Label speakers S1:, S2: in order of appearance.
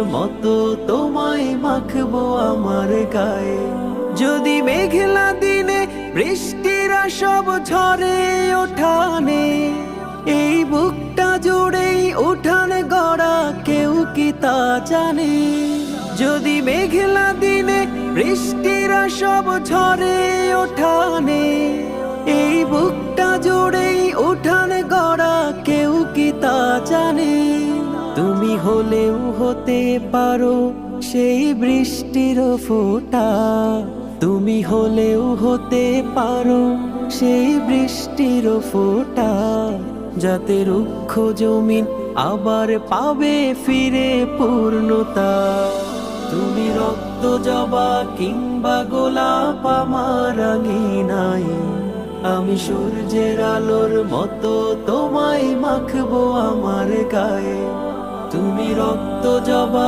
S1: মতো তোমায় মাখবো আমার গায়ে। যদি মেঘলা দিনে বৃষ্টিরা সব ঝরে ওঠানে এই বুকটা জুড়েই উঠান গড়া কেউ কি তা জানে? যদি মেঘলা দিনে বৃষ্টিরা সব ঝরে ওঠানে এই বুকটা জুড়েই উঠান গড়া কেউ কি তা জানে? তুমি হলেও হতে পারো সেই বৃষ্টির ফোঁটা। তুমি হলেও হতে পারো সেই বৃষ্টির ফোঁটা। যাতে রুক্ষ জমিন আবার পাবে ফিরে পূর্ণতা। তুমি রক্ত জবা কিংবা গোলাপ আমার নাই আমি সূর্যের আলোর মতো তোমায় মাখবো আমার গায়ে। তুমি রক্ত জবা